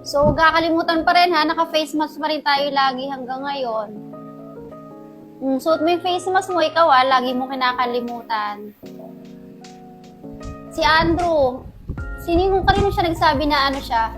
So, huwag kakalimutan pa rin ha, naka-face mask pa rin tayo lagi hanggang ngayon. Mm, suot mo yung face mask mo, ikaw ah, lagi mo kinakalimutan. Si Andrew, sinino ka rin siya nagsabi na ano siya,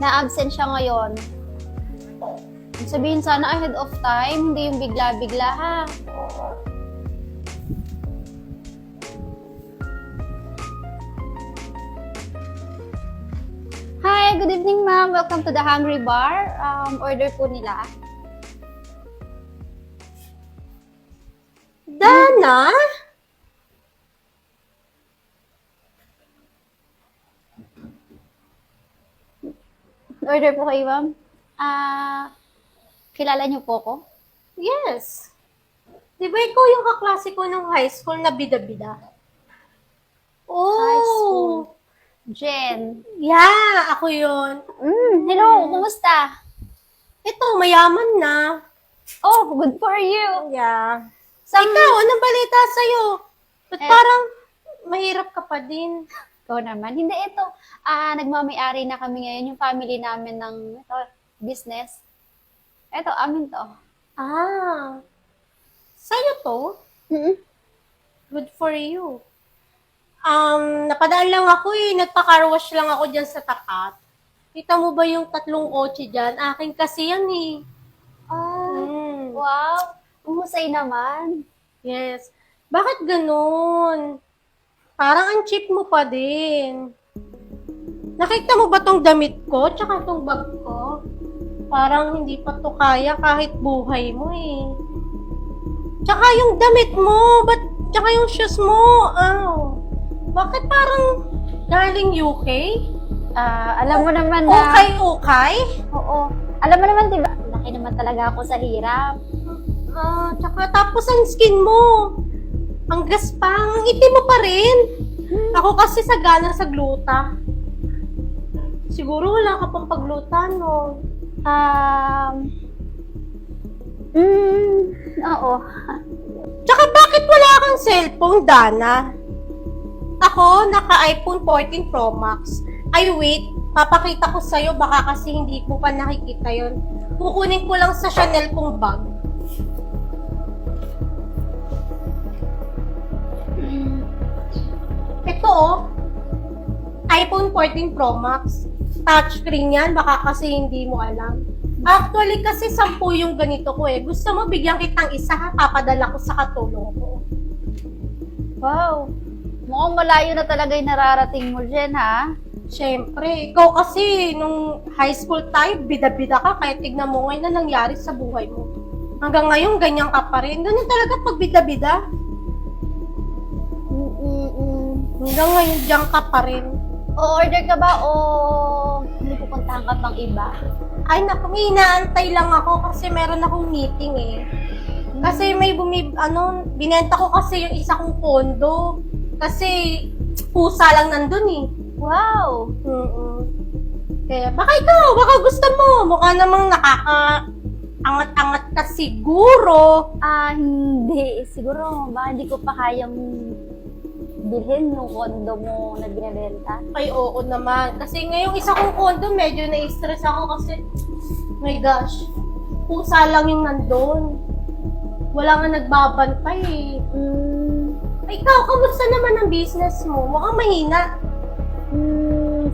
na absent siya ngayon. Sabihin sana ahead of time, hindi yung bigla-bigla ha. Hi, good evening ma'am. Welcome to the Hungry Bar. Um, order po nila. Dana? Order po kayo ma'am. Ah, kilala niyo po ko? Yes. Di ba ikaw yung kaklase ko nung high school na bida-bida? Oh! High school. Jen. Yeah, ako yun. Mm, hello, kumusta? Ito, mayaman na. Oh, good for you. Yeah. Some, Ikaw, anong balita sa'yo? Ba't Eh. parang mahirap ka pa din? Ikaw naman. Hindi, ito. Ah, nagmamayari na kami ngayon, yung family namin ng ito, business. Ito, amin to. Ah. Sa'yo to? Good for you. Um, napadaan lang ako eh. Nagpa-car wash lang ako dyan sa tapat. Kita mo ba yung tatlong kotse dyan? Akin kasi yan eh. Ah, Mm. wow. Umusay naman. Yes. Bakit ganun? Parang ang cheap mo pa din. Nakita mo ba tong damit ko? Tsaka tong bag ko? Parang hindi pa to kaya kahit buhay mo eh. Tsaka yung damit mo, ba't tsaka yung shoes mo? Aw. Bakit parang galing UK? Ah, alam mo naman na... Okay, okay? Oo. Alam mo naman, di ba? Laki naman talaga ako sa hirap. Ah, tsaka tapos ang skin mo. Ang gaspang, ang itim mo pa rin. Ako kasi sagana sa gluta. Siguro wala ka pang pagluta, no? Um... Mm, oo. Tsaka bakit wala kang cellphone, Dana? Ako, naka-iPhone 14 Pro Max. Ay, wait. Papakita ko sa'yo, baka kasi hindi ko pa nakikita yon. Kukunin ko lang sa Chanel kong bag. Mm, Ito oh, iPhone 14 Pro Max. Touchscreen yan, baka kasi hindi mo alam. Actually, kasi sampu yung ganito ko eh. Gusto mo bigyan kitang isa papadala ko sa katulong ko. wow. Mukhang malayo na talaga yung nararating mo, Jen, ha? Siyempre, ikaw kasi nung high school tayo, bida-bida ka, kaya tignan mo ngayon na nangyari sa buhay mo. Hanggang ngayon, ganyan ka pa rin. Ganyan talaga pag bida-bida. Hanggang ngayon, diyan ka pa rin. O-order ka ba o hindi pupuntahan ka pang iba? Ay, naku, may inaantay lang ako kasi meron akong meeting eh. Kasi may bumi, ano, binenta ko kasi yung isa kong kondo. Kasi pusa lang nandun eh. Wow! mm Kaya, baka ikaw, baka gusto mo. Mukha namang nakaka angat-angat ka siguro. Ah, hindi. Siguro, baka hindi ko pa kayang bilhin yung kondo mo na binibenta. Ay, oo naman. Kasi ngayong isa kong kondo, medyo na-stress ako kasi, my gosh, pusa lang yung nandun. Wala nga nagbabantay eh. Mm, ikaw, kamusta naman ang business mo? Mukhang mahina. mm,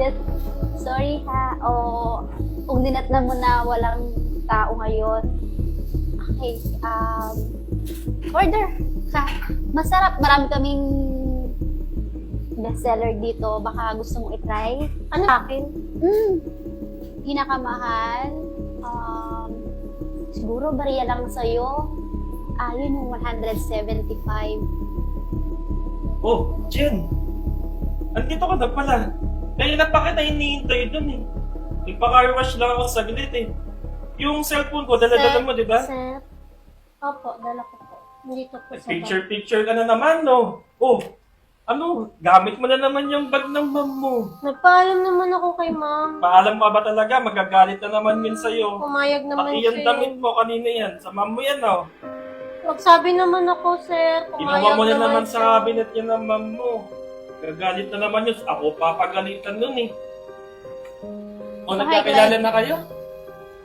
just, sorry ha. O, kung dinatnan mo na walang tao ngayon. Okay, um, order ka. Masarap. Marami kaming bestseller dito. Baka gusto mong itry. Ano akin? Mm. Pinakamahal. Um, siguro bariya lang sa'yo. Ah, yun yung 175. Oh, Jen! Andito ka na pala. Kaya na pa kita hinihintay dun eh. Nagpa-car wash lang ako saglit eh. Yung cellphone ko, dala-dala mo, di ba? Sir. Opo, dala ko po. Dito po sa bag. Picture-picture ka na naman, no? Oh, ano, gamit mo na naman yung bag ng mom mo. Nagpaalam naman ako kay ma'am. Paalam mo ba talaga? Magagalit na naman yun sa'yo. Pumayag naman Pati yung damit mo kanina yan. Sa mom mo yan, no? Magsabi naman ako, sir. Pumayag Inuha mo na naman sa cabinet yun ng mom mo. Gagalit na naman yun. Ako papagalitan nun eh. O, Hi, nagkakilala na kayo?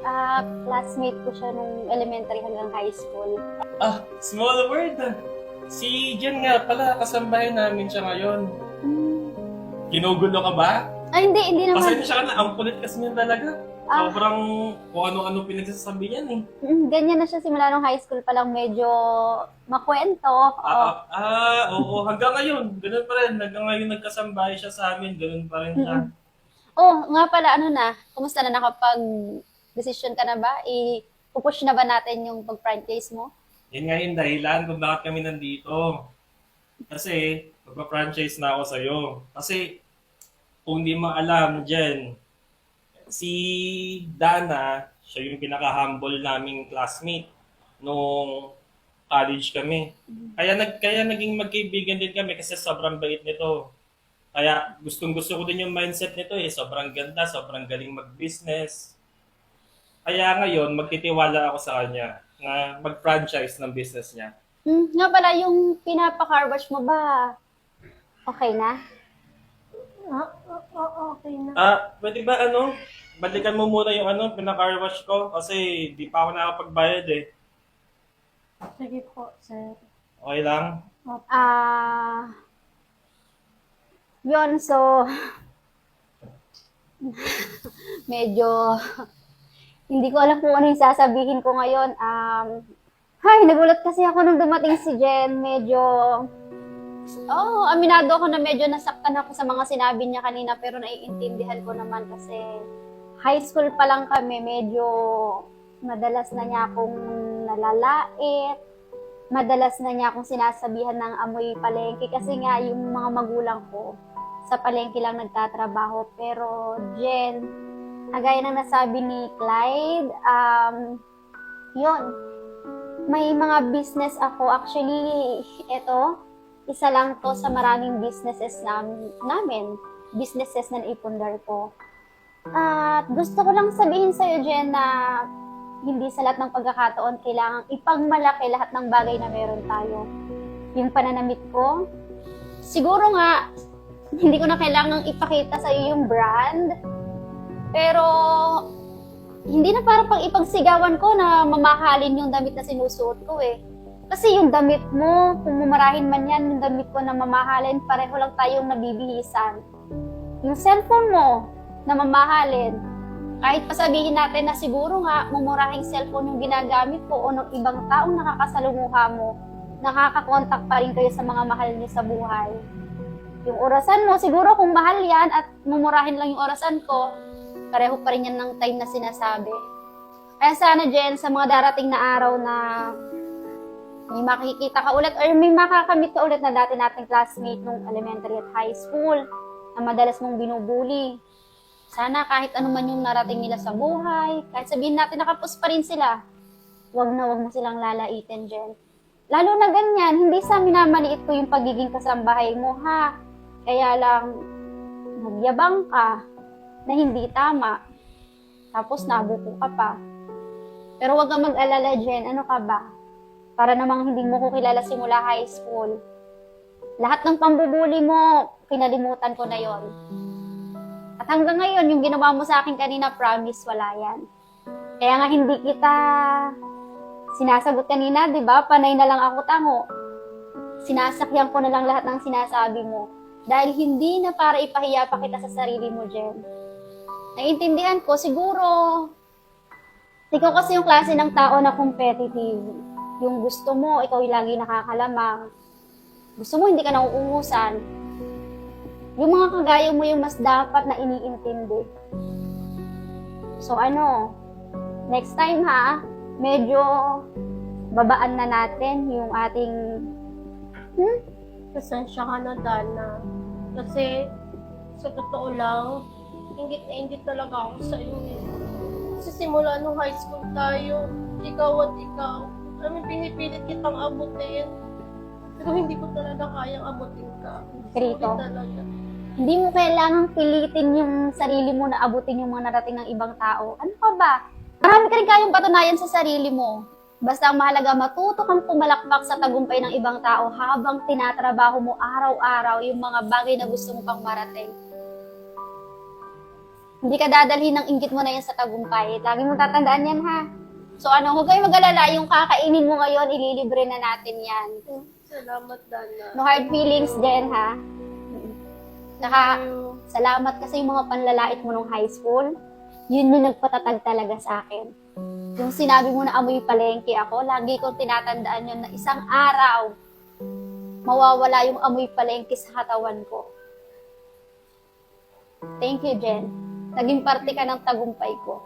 Ah, classmate ko siya nung elementary hanggang high school. Ah, small world ah. Si Jen nga pala, kasambahay namin siya ngayon. Hmm. Ginugulo ka ba? Ay, hindi, hindi naman. Pasensya ka na, ang kulit kasi niya talaga. Ah. Sobrang kung ano-ano pinagsasabi niyan eh. Mm, Ganyan na siya simula nung high school pa lang medyo makwento. Ah, ah, ah, oo, hanggang ngayon, ganun pa rin. Hanggang ngayon nagkasambahay siya sa amin, ganun pa rin siya. Oh, nga pala, ano na, kumusta na nakapag decision ka na ba? I-push na ba natin yung pag-franchise mo? Yan nga yung dahilan kung bakit kami nandito. Kasi, magpa-franchise na ako sa'yo. Kasi, kung di mo alam, Jen, si Dana, siya yung pinaka-humble naming classmate nung college kami. Kaya nag kaya naging magkaibigan din kami kasi sobrang bait nito. Kaya gustong gusto ko din yung mindset nito eh. Sobrang ganda, sobrang galing mag-business. Kaya ngayon, magtitiwala ako sa kanya na mag-franchise ng business niya. Hmm, nga pala, yung pinapa-car wash mo ba, okay na? Ah, ah, ah, okay na. Ah, pwede ba ano? Balikan mo muna yung ano, pinaka-car wash ko kasi di pa ako nakapagbayad eh. Sige po, sir. Okay lang? Ah, yun, so, medyo, hindi ko alam kung ano yung sasabihin ko ngayon. Um, hay, nagulat kasi ako nung dumating si Jen. Medyo, oh, aminado ako na medyo nasaktan ako sa mga sinabi niya kanina, pero naiintindihan ko naman kasi high school pa lang kami, medyo madalas na niya akong nalalait, madalas na niya akong sinasabihan ng amoy palengke kasi nga yung mga magulang ko sa palengke lang nagtatrabaho. Pero Jen, agaya ng nasabi ni Clyde, um, yun, may mga business ako. Actually, ito, isa lang to sa maraming businesses nam namin. Businesses na naipundar ko. At gusto ko lang sabihin sa'yo, Jen, na hindi sa lahat ng pagkakataon kailangang ipagmalaki lahat ng bagay na meron tayo. Yung pananamit ko, siguro nga, hindi ko na kailangang ipakita sa iyo yung brand. Pero, hindi na para pang ipagsigawan ko na mamahalin yung damit na sinusuot ko eh. Kasi yung damit mo, kung mumarahin man yan, yung damit ko na mamahalin, pareho lang tayong nabibihisan. Yung cellphone mo, na mamahalin, kahit pa sabihin natin na siguro nga, mumurahing cellphone yung ginagamit ko o ng ibang taong nakakasalumuha mo, nakakakontak pa rin kayo sa mga mahal niyo sa buhay. Yung orasan mo, siguro kung mahal yan at mumurahin lang yung orasan ko, pareho pa rin yan ng time na sinasabi. Kaya sana, Jen, sa mga darating na araw na may makikita ka ulit or may makakamit ka ulit na dati nating classmate nung elementary at high school na madalas mong binubuli. Sana kahit ano man yung narating nila sa buhay, kahit sabihin natin nakapos pa rin sila, wag na wag mo silang lalaitin, Jen. Lalo na ganyan, hindi sa minamaliit ko yung pagiging kasambahay mo, ha? Kaya lang, nagyabang ka na hindi tama. Tapos nabuko ka pa. Pero wag kang mag-alala, Jen. Ano ka ba? Para namang hindi mo ko kilala simula high school. Lahat ng pambubuli mo, kinalimutan ko na yon. At hanggang ngayon, yung ginawa mo sa akin kanina, promise, wala yan. Kaya nga hindi kita sinasagot kanina, di ba? Panay na lang ako tango. Sinasakyan ko na lang lahat ng sinasabi mo. Dahil hindi na para ipahiya pa kita sa sarili mo, Jen. Naiintindihan ko, siguro, ikaw kasi yung klase ng tao na competitive. Yung gusto mo, ikaw yung lagi nakakalamang. Gusto mo, hindi ka nauungusan. Yung mga kagaya mo yung mas dapat na iniintindi. So ano, next time ha, medyo babaan na natin yung ating hmm? Pasensya ka na, Dana. Kasi, sa totoo lang, ingit na ingit talaga ako sa iyo eh. Kasi simula nung high school tayo, ikaw at ikaw, alam mo, pinipilit kitang abutin. Pero hindi ko talaga kayang abutin ka. Sorry talaga. Hindi mo kailangang pilitin yung sarili mo na abutin yung mga narating ng ibang tao. Ano ka ba? Marami ka rin kayong patunayan sa sarili mo. Basta ang mahalaga matuto kang pumalakpak sa tagumpay ng ibang tao habang tinatrabaho mo araw-araw yung mga bagay na gusto mo pang marating. Hindi ka dadalhin ng inggit mo na yan sa tagumpay. Lagi mo tatandaan yan, ha? So ano, huwag kayong mag-alala. Yung kakainin mo ngayon, ililibre na natin yan. Salamat, Dana. No hard feelings din, ha? Saka, salamat kasi yung mga panlalait mo nung high school. Yun yung nagpatatag talaga sa akin. Yung sinabi mo na amoy palengke ako, lagi kong tinatandaan yun na isang araw, mawawala yung amoy palengke sa katawan ko. Thank you, Jen. Naging parte ka ng tagumpay ko.